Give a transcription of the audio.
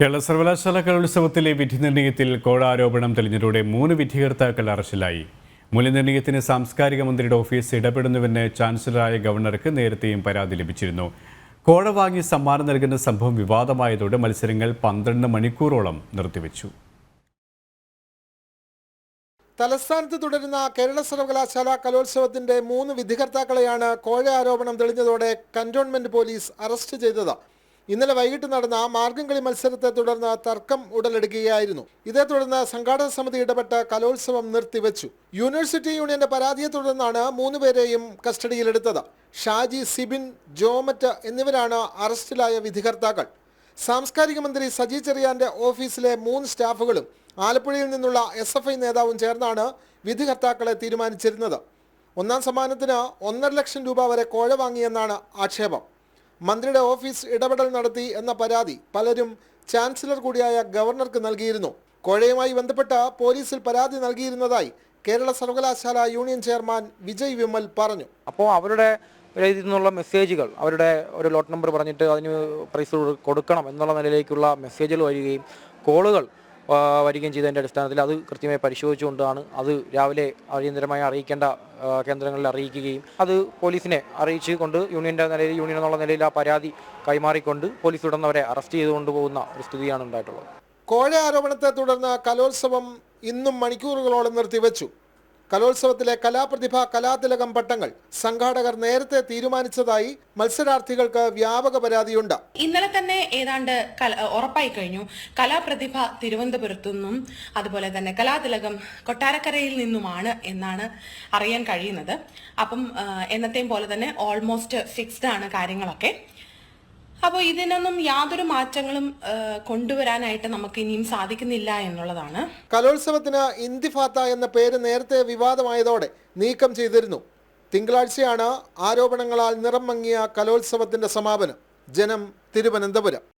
കേരള സർവകലാശാല കലോത്സവത്തിലെ വിധി നിർണയത്തിൽ കോഴ ആരോപണം തെളിഞ്ഞതോടെ മൂന്ന് വിധികർത്താക്കൾ അറസ്റ്റിലായി. മൂല്യനിർണയത്തിന് സാംസ്കാരിക മന്ത്രിയുടെ ഓഫീസ് ഇടപെടുന്നുവെന്ന് ചാൻസലറായ ഗവർണർക്ക് നേരത്തെയും പരാതി ലഭിച്ചിരുന്നു. കോഴ വാങ്ങി സമ്മാനം നൽകുന്ന സംഭവം വിവാദമായതോടെ മത്സരങ്ങൾ പന്ത്രണ്ട് മണിക്കൂറോളം നിർത്തിവെച്ചു. തലസ്ഥാനത്ത് തുടരുന്ന കേരള സർവകലാശാല കലോത്സവത്തിന്റെ മൂന്ന് വിധികർത്താക്കളെയാണ് കോഴ ആരോപണം തെളിഞ്ഞതോടെ കന്റോൺമെന്റ് പോലീസ് അറസ്റ്റ് ചെയ്തത്. ഇന്നലെ വൈകിട്ട് നടന്ന മാർഗം കളി മത്സരത്തെ തുടർന്ന് തർക്കം ഉടലെടുക്കുകയായിരുന്നു. ഇതേ തുടർന്ന് സംഘാടക സമിതി ഇടപെട്ട കലോത്സവം നിർത്തിവെച്ചു. യൂണിവേഴ്സിറ്റി യൂണിയന്റെ പരാതിയെ തുടർന്നാണ് മൂന്നുപേരെയും കസ്റ്റഡിയിലെടുത്തത്. ഷാജി സിബിൻ ജോമറ്റ് എന്നിവരാണ് അറസ്റ്റിലായ വിധികർത്താക്കൾ. സാംസ്കാരിക മന്ത്രി സജി ചെറിയാന്റെ ഓഫീസിലെ മൂന്ന് സ്റ്റാഫുകളും ആലപ്പുഴയിൽ നിന്നുള്ള എസ് എഫ് ഐ നേതാവും ചേർന്നാണ് വിധികർത്താക്കളെ തീരുമാനിച്ചിരുന്നത്. ഒന്നാം സമ്മാനത്തിന് ഒന്നര ലക്ഷം രൂപ വരെ കോഴ വാങ്ങിയെന്നാണ് ആക്ഷേപം. മന്ത്രിയുടെ ഓഫീസ് ഇടപെടൽ നടത്തി എന്ന പരാതി പലരും ചാൻസലർ കൂടിയായ ഗവർണർക്ക് നൽകിയിരുന്നു. കോഴയുമായി ബന്ധപ്പെട്ട പോലീസിൽ പരാതി നൽകിയിരുന്നതായി കേരള സർവകലാശാല യൂണിയൻ ചെയർമാൻ വിജയ് വിമൽ പറഞ്ഞു. അപ്പോൾ അവരുടെ ഇതിൽ നിന്നുള്ള മെസ്സേജുകൾ അവരുടെ ഒരു ലോട്ട് നമ്പർ പറഞ്ഞിട്ട് അതിന് പ്രൈസ് കൊടുക്കണം എന്നുള്ള നിലയിലേക്കുള്ള മെസ്സേജുകൾ വരികയും കോളുകൾ വരികയും ചെയ്തതിന്റെ അടിസ്ഥാനത്തിൽ. അത് കൃത്യമായി പരിശോധിച്ചുകൊണ്ടാണ് അത് രാവിലെ അടിയന്തരമായി അറിയിക്കേണ്ട കേന്ദ്രങ്ങളിൽ അറിയിക്കുകയും അത് പോലീസിനെ അറിയിച്ച് കൊണ്ട് യൂണിയന്റെ നിലയിൽ യൂണിയൻ എന്നുള്ള നിലയിൽ ആ പരാതി കൈമാറിക്കൊണ്ട് പോലീസ് ഉടൻ അറസ്റ്റ് ചെയ്തുകൊണ്ട് പോകുന്ന ഒരു സ്ഥിതിയാണ് ഉണ്ടായിട്ടുള്ളത്. കോഴ ആരോപണത്തെ തുടർന്ന് കലോത്സവം ഇന്നും മണിക്കൂറുകളോളം നിർത്തിവെച്ചു. കലോത്സവത്തിലെ കലാപ്രതിഭ കലാതിലകം പട്ടങ്ങൾ സംഘാടകർ നേരത്തെ തീരുമാനിച്ചതായി മത്സരാർത്ഥികൾക്ക് വ്യാപക പരാതിയുണ്ട്. ഇന്നലെ തന്നെ ഏതാണ്ട് ഉറപ്പായി കഴിഞ്ഞു. കലാപ്രതിഭ തിരുവനന്തപുരത്തു നിന്നും അതുപോലെ തന്നെ കലാതിലകം കൊട്ടാരക്കരയിൽ നിന്നുമാണ് എന്നാണ് അറിയാൻ കഴിയുന്നത്. അപ്പം എന്നത്തെയും പോലെ തന്നെ ഓൾമോസ്റ്റ് ഫിക്സ്ഡ് ആണ് കാര്യങ്ങളൊക്കെ. അപ്പോൾ ഇതിനൊന്നും യാതൊരു മാറ്റങ്ങളും കൊണ്ടുവരാനായിട്ട് നമുക്ക് ഇനിയും സാധിക്കുന്നില്ല എന്നുള്ളതാണ്. കലോത്സവത്തിന് ഇന്തിഫാത്ത എന്ന പേര് നേരത്തെ വിവാദമായതോടെ നീക്കം ചെയ്തിരുന്നു. തിങ്കളാഴ്ചയാണ് ആരോപണങ്ങളാൽ നിറം മങ്ങിയ കലോത്സവത്തിന്റെ സമാപനം. ജനം തിരുവനന്തപുരം.